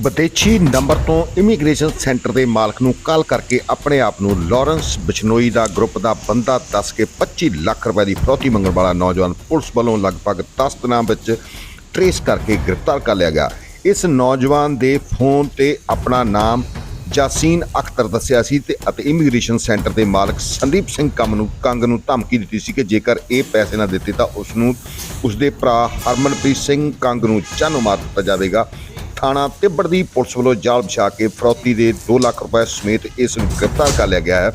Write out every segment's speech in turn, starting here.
ਵਿਦੇਸ਼ੀ ਨੰਬਰ ਤੋਂ immigration centre ਦੇ ਮਾਲਕ ਨੂੰ ਕਾਲ ਕਰਕੇ ਆਪਣੇ ਆਪ ਨੂੰ ਲਾਰੈਂਸ ਬਿਸ਼ਨੋਈ ਦਾ ਗਰੁੱਪ ਦਾ ਬੰਦਾ ਦੱਸ ਕੇ 25 ਲੱਖ ਰੁਪਏ ਦੀ ਫਰੌਤੀ ਮੰਗਣ ਵਾਲਾ ਨੌਜਵਾਨ ਪੁਲਿਸ ਵੱਲੋਂ ਲਗਭਗ 10 ਦਿਨਾਂ ਵਿੱਚ ਟਰੇਸ ਕਰਕੇ ਗ੍ਰਿਫਤਾਰ ਕਰ ਲਿਆ ਗਿਆ। ਇਸ ਨੌਜਵਾਨ ਦੇ ਫੋਨ ਤੇ ਆਪਣਾ ਨਾਮ ਜਾਸੀਨ ਅਖਤਰ ਦੱਸਿਆ ਸੀ ਤੇ ਅਤੇ ਇਮੀਗ੍ਰੇਸ਼ਨ ਸੈਂਟਰ ਦੇ ਮਾਲਕ ਸੰਦੀਪ ਸਿੰਘ ਕੰਮ ਨੂੰ ਕੰਗ ਨੂੰ ਧਮਕੀ ਦਿੱਤੀ ਸੀ ਕਿ ਜੇਕਰ ਇਹ ਪੈਸੇ ਨਾ ਦਿੱਤੇ ਤਾਂ ਉਸ ਨੂੰ ਉਸ ਦੇ ਭਰਾ ਹਰਮਨਪ੍ਰੀਤ ਸਿੰਘ ਕੰਗ ਨੂੰ ਜਾਨੋਂ ਮਾਰ ਦਿੱਤਾ ਜਾਵੇਗਾ। ਥਾਣਾ ਤਿੱਬੜ ਦੀ ਪੁਲਿਸ ਵੱਲੋਂ ਜਾਲ ਵਿਛਾ ਕੇ ਫਰੌਤੀ ਦੇ 2 ਲੱਖ ਰੁਪਏ ਸਮੇਤ ਇਸ ਨੂੰ ਗ੍ਰਿਫਤਾਰ ਕਰ ਲਿਆ ਗਿਆ ਹੈ।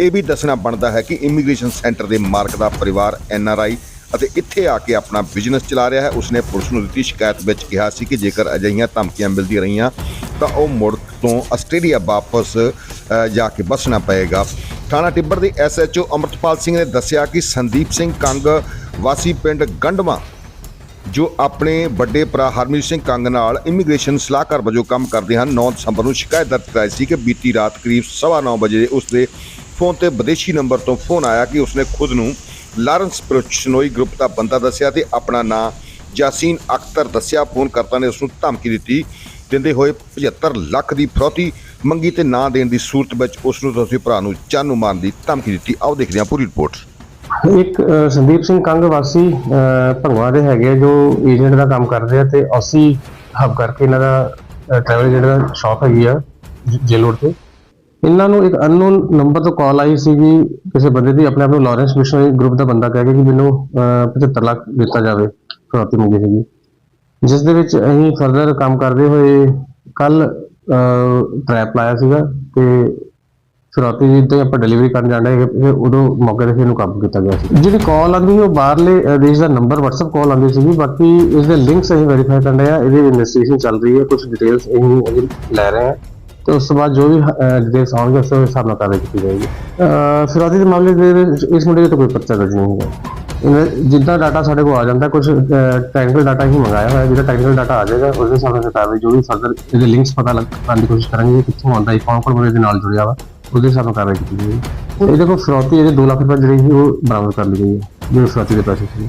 ਇਹ ਵੀ ਦੱਸਣਾ ਬਣਦਾ ਹੈ ਕਿ ਇਮੀਗ੍ਰੇਸ਼ਨ ਸੈਂਟਰ ਦੇ ਮਾਲਕ ਦਾ ਪਰਿਵਾਰ ਐਨਆਰਆਈ ਅਤੇ ਇੱਥੇ ਆ ਕੇ ਆਪਣਾ ਬਿਜ਼ਨਸ ਚਲਾ ਰਿਹਾ ਹੈ। ਉਸਨੇ ਪੁਲਿਸ ਨੂੰ ਦਿੱਤੀ ਸ਼ਿਕਾਇਤ ਵਿੱਚ ਕਿਹਾ ਸੀ ਕਿ ਜੇਕਰ ਅਜਿਹੀਆਂ ਧਮਕੀਆਂ ਮਿਲਦੀਆਂ ਰਹੀਆਂ ਤਾਂ ਉਹ ਮੁੜ ਤੋਂ ਆਸਟ੍ਰੇਲੀਆ ਵਾਪਸ ਜਾ ਕੇ ਬਸਣਾ ਪਏਗਾ। ਥਾਣਾ ਟਿੱਬਰ ਦੇ ਐਸਐਚਓ ਅਮਰਤਪਾਲ ਸਿੰਘ ਨੇ ਦੱਸਿਆ ਕਿ ਸੰਦੀਪ ਸਿੰਘ ਕੰਗ ਵਾਸੀ ਪਿੰਡ ਗੰਡਵਾ ਜੋ ਆਪਣੇ ਵੱਡੇ ਭਰਾ ਹਰਮੀਤ ਸਿੰਘ ਕੰਗ ਨਾਲ ਇਮੀਗ੍ਰੇਸ਼ਨ ਸਲਾਹਕਾਰ ਵਜੋਂ ਕੰਮ ਕਰਦੇ ਹਨ 9 ਦਸੰਬਰ ਨੂੰ ਸ਼ਿਕਾਇਤ ਦਰਜ ਕਰਾਈ ਸੀ ਕਿ ਬੀਤੀ ਰਾਤ ਕਰੀਬ 9:30 ਵਜੇ ਉਸ ਦੇ ਫੋਨ ਤੇ ਵਿਦੇਸ਼ੀ ਨੰਬਰ ਤੋਂ ਫੋਨ ਆਇਆ ਕਿ ਉਸਨੇ ਖੁਦ ਨੂੰ ਲਾਰੈਂਸ ਪ੍ਰੋਚਨੋਈ ਗਰੁੱਪ ਦਾ ਬੰਦਾ ਦੱਸਿਆ ਤੇ ਆਪਣਾ ਨਾਂ ਜਾਸੀਨ ਅਖਤਰ ਦੱਸਿਆ। ਫੋਨ ਕਰਤਾ ਨੇ ਉਸ ਨੂੰ ਧਮਕੀ ਦਿੱਤੀ। ਦਿੰਦੇ ਹੋਏ 75 ਲੱਖ ਦੀ ਫਰੌਤੀ ਮੰਗੀ ਤੇ ਨਾ ਦੇਣ ਦੀ ਸੂਰਤ ਵਿੱਚ ਉਸ ਨੂੰ ਤੁਸੀਂ ਭਰਾ ਨੂੰ ਚਾਨੂ ਮਾਰਨ ਦੀ ਧਮਕੀ ਦਿੱਤੀ। ਆਓ ਦੇਖਦੇ ਹਾਂ ਪੂਰੀ ਰਿਪੋਰਟ। ਇੱਕ ਸੰਦੀਪ ਸਿੰਘ ਕੰਗ ਵਾਸੀ ਭੰਗਵਾ ਦੇ ਹੈਗੇ ਜੋ ਏਜੰਟ ਦਾ ਕੰਮ ਕਰਦੇ ਆ, ਤੇ ਅਸੀਂ ਹਬ ਕਰਕੇ ਇਹਨਾਂ ਦਾ ਟਰੈਵਲ ਏਜੰਟ ਦਾ ਸ਼ਾਪ ਹੈਗੀ ਆ ਜੇਲ ਤੇ। ਇਹਨਾਂ ਨੂੰ ਇੱਕ ਅਨਨੋਨ ਨੰਬਰ ਤੋਂ ਕਾਲ ਆਈ ਸੀਗੀ ਕਿਸੇ ਬੰਦੇ ਦੀ ਆਪਣੇ ਆਪ ਨੂੰ ਲਾਰੈਂਸ ਮਿਸ਼ਨ ਗਰੁੱਪ ਦਾ ਬੰਦਾ ਕਹਿ ਕੇ ਕਿ ਮੈਨੂੰ 75 ਲੱਖ ਦਿੱਤਾ ਜਾਵੇ ਫਰੌਤੀ ਮੰਗੀ ਸੀਗੀ। ਜਿਸ ਦੇ ਵਿੱਚ ਅਸੀਂ ਫਰਦਰ ਕੰਮ ਕਰਦੇ ਹੋਏ ਕੱਲ ਟਰੈਪ ਲਾਇਆ ਸੀਗਾ, ਤੇ ਫਰੌਤੀ ਜਿੱਦਾਂ ਹੀ ਆਪਾਂ ਡਿਲੀਵਰੀ ਕਰਨ ਜਾਂਦੇ ਹੈਗੇ ਫਿਰ ਉਦੋਂ ਮੌਕੇ ਤੇ ਇਹਨੂੰ ਕਾਬੂ ਕੀਤਾ ਗਿਆ ਸੀ। ਜਿਹੜੀ ਕਾਲ ਆਉਂਦੀ ਸੀ ਉਹ ਬਾਹਰਲੇ ਦੇਸ਼ ਦਾ ਨੰਬਰ WhatsApp ਕਾਲ ਆਉਂਦੀ ਸੀਗੀ ਬਾਕੀ ਇਸ ਦੇ ਲਿੰਕਸ ਅਸੀਂ ਵੈਰੀਫਾਈ ਕਰ ਰਹੇ ਆ ਇਹਦੀ ਇਨਵੈਸਟੀਗੇਸ਼ਨ ਚੱਲ ਰਹੀ ਹੈ ਕੁਝ ਡਿਟੇਲਸ ਅਸੀਂ ਲੈ ਰਹੇ ਹਾਂ। ਤੇ ਉਸ ਤੋਂ ਬਾਅਦ ਜੋ ਵੀ ਡਿਟੇਲਸ ਆਉਣਗੇ ਉਸ ਦੇ ਹਿਸਾਬ ਨਾਲ ਕਾਰਵਾਈ ਕੀਤੀ ਜਾਏਗੀ। ਅਹ, ਦੇ ਮਾਮਲੇ ਦੇ ਵਿੱਚ ਇਸ ਮੁੰਡੇ ਤੇ ਕੋਈ ਪਰਚਾ ਦਰਜ ਨਹੀਂ ਹੋਇਆ ਜਿੱਦਾਂ ਡਾਟਾ ਸਾਡੇ ਕੋਲ ਆ ਜਾਂਦਾ ਕੁਝ ਟੈਕਨੀਕਲ ਡਾਟਾ ਹੀ ਮੰਗਾਇਆ ਹੋਇਆ ਜਿਹੜਾ ਟੈਕਨੀਕਲ ਡਾਟਾ ਆ ਜਾਏਗਾ ਉਸ ਦੇ ਹਿਸਾਬ ਨਾਲ ਕਾਰਵਾਈ ਜੋ ਵੀ ਫਰਦਰ ਇਹਦੇ ਲਿੰਕਸ ਪਤਾ ਲੱਗ- ਦੀ ਕੋਸ਼ਿਸ਼ ਕਰਾਂਗੇ ਕਿੱਥੋਂ ਆਉਂਦਾ ਹੈ ਕੌਣ ਕੌਣ ਬੰਦੇ ਦੇ ਨਾਲ ਜੁੜਿਆ ਵਾ। ਉਹਦੇ ਹਿਸਾਬ ਨਾਲ ਕਾਰਵਾਈ ਕੀਤੀ ਗਈ। ਹੈ ਇਹਦੇ ਕੋਲ ਫਰੌਤੀ ਇਹਦੇ 2 ਲੱਖ ਰੁਪਏ ਜਿਹੜੇ ਸੀ, ਉਹ ਬਰਾਮਦ ਕਰ ਲਈ ਗਈ ਹੈ ਜਿਹੜੇ ਫਰੌਤੀ ਦੇ ਪੈਸੇ ਸੀ।